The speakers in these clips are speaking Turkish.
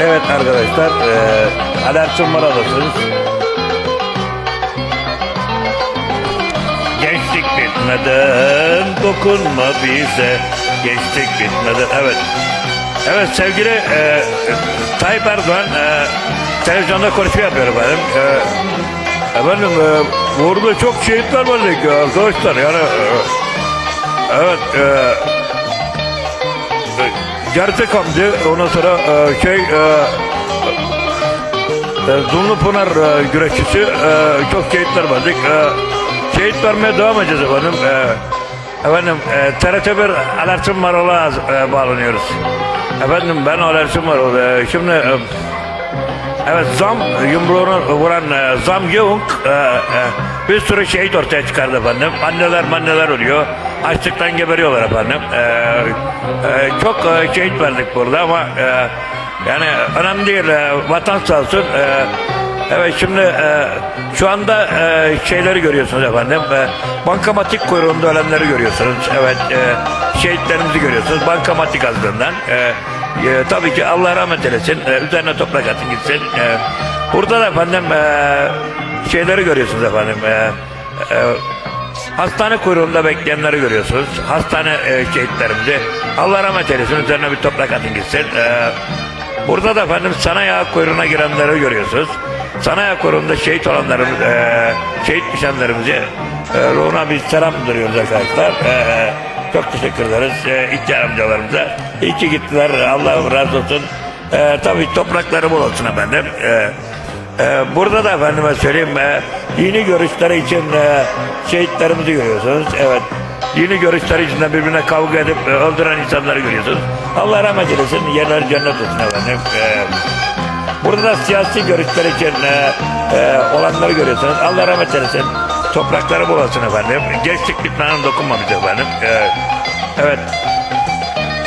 Evet arkadaşlar, e, Alertin Mara'dasınız. Gençlik bitmeden dokunma bize. Gençlik bitmeden, evet. Evet sevgili e, Tayyip Erdoğan e, televizyonda konuşma yapıyor efendim. E, efendim e, burada çok şehitler var arkadaşlar yani e, evet e, Gerçek amca ondan sonra e, şey e, e, Dumlu Pınar e, güreşçisi e, çok şehitler verdik. E, şehit vermeye devam edeceğiz efendim. E, efendim e, TRT1 Alertin Marol'a e, bağlanıyoruz. Efendim ben Alertin Marol. E, şimdi e, Evet zam yumruğunu vuran e, zam Yeung e, e, bir sürü şehit ortaya çıkardı efendim. Anneler manneler ölüyor. Açlıktan geberiyorlar efendim. E, e, çok e, şehit verdik burada ama e, yani önemli değil. E, vatan sağ olsun. E, evet şimdi e, şu anda e, şeyleri görüyorsunuz efendim. E, bankamatik kuyruğunda ölenleri görüyorsunuz. Evet e, şehitlerimizi görüyorsunuz. Bankamatik azlığından. E, e, tabii ki Allah rahmet eylesin. E, üzerine toprak atın gitsin. E, burada da efendim e, şeyleri görüyorsunuz efendim. E, e, hastane kuyruğunda bekleyenleri görüyorsunuz. Hastane e, şehitlerimizi. Allah rahmet eylesin. Üzerine bir toprak atın gitsin. E, burada da efendim sanayi kuyruğuna girenleri görüyorsunuz. Sanayi kuyruğunda şehit olanlarımız, e, şehit düşenlerimizi e, ruhuna bir selam duruyoruz arkadaşlar. E, çok teşekkür ederiz e, ihtiyar amcalarımıza. İyi ki gittiler. Allah razı olsun. E, tabii toprakları bol olsun efendim. E, e, burada da efendime söyleyeyim e, dini görüşleri için e, şehitlerimizi görüyorsunuz. Evet. Dini görüşleri içinde birbirine kavga edip e, öldüren insanları görüyorsunuz. Allah rahmet eylesin. Yerler cennet olsun efendim. E, Burada da siyasi görüşler için e, e, olanları görüyorsunuz. Allah rahmet eylesin. Toprakları bol olsun efendim. Gençlik bitmeden dokunma bize efendim. E, evet.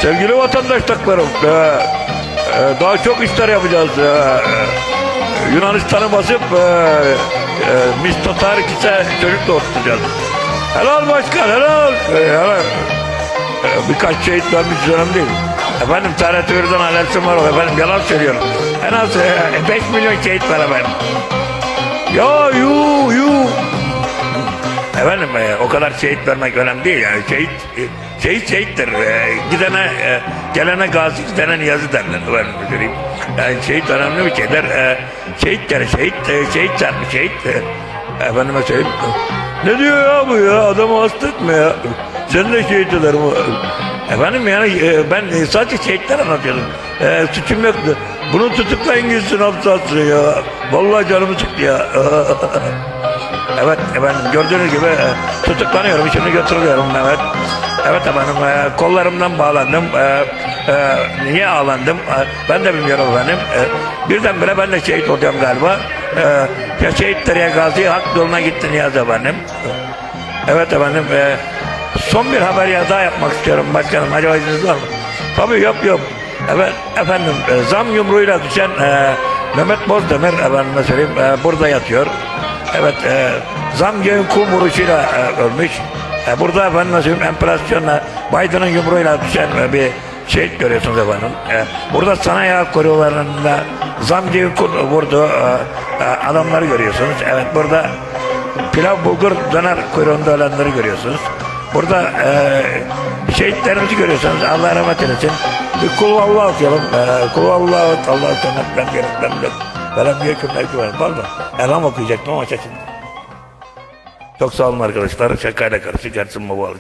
Sevgili vatandaşlarım, e, e, daha çok işler yapacağız. E, e, Yunanistan'ı basıp e, e, Mistot Tarikis'e çocuk doğurtacağız. Helal başkan, helal. E, helal. E, birkaç şehit vermiş önemli değil. Efendim TRT Ürden alerjim var efendim yalan söylüyorum. En az 5 milyon şehit var efendim. Ya yu yu. Efendim e, o kadar şehit vermek önemli değil yani şehit e, şehit şehittir. E, gidene e, gelene gazi gidene niyazi derler efendim söyleyeyim. Yani şehit önemli bir şeyler. E, şehit yani şehit e, şehit çarpı şehit. E, efendime söyleyeyim. Ne diyor ya bu ya adamı hasta etme ya. Sen de şehit ederim. Efendim yani e, ben e, sadece şehitler anlatıyorum. E, suçum yoktu. Bunu tutuklayın gitsin hapse atsın ya. Vallahi canımı sıktı ya. Evet efendim gördüğünüz gibi e, tutuklanıyorum şimdi götürülüyorum evet. Evet efendim e, kollarımdan bağlandım. E, e, niye ağlandım e, ben de bilmiyorum efendim. E, birdenbire ben de şehit olacağım galiba. E, ya şehitler ya gazi hak yoluna gitti Niyaz efendim. Evet efendim e, son bir haber ya daha yapmak istiyorum başkanım acaba izniniz var mı? Tabii yok yok. Evet efendim e, zam yumruğuyla düşen e, Mehmet Bozdemir efendime söyleyeyim e, burada yatıyor. Evet, e, zam göğün kum vuruşuyla e, ölmüş. E, burada efendim nasıl enflasyonla Biden'ın yumruğuyla düşen bir şey görüyorsunuz efendim. E, burada sanayi ağı korularında zam kum vurduğu e, e, adamları görüyorsunuz. Evet, burada pilav bulgur döner kuyruğunda ölenleri görüyorsunuz. Burada e, şehitlerimizi görüyorsunuz. Allah rahmet eylesin. Bir kul vallahu okuyalım. E, kul Allah cennet ben cennet ben cennet. Velem yekun mevki var. Mı? Elham okuyacaktım ama şaşırdım. Çok sağ olun arkadaşlar. Şakayla karışık. Ersin Baba.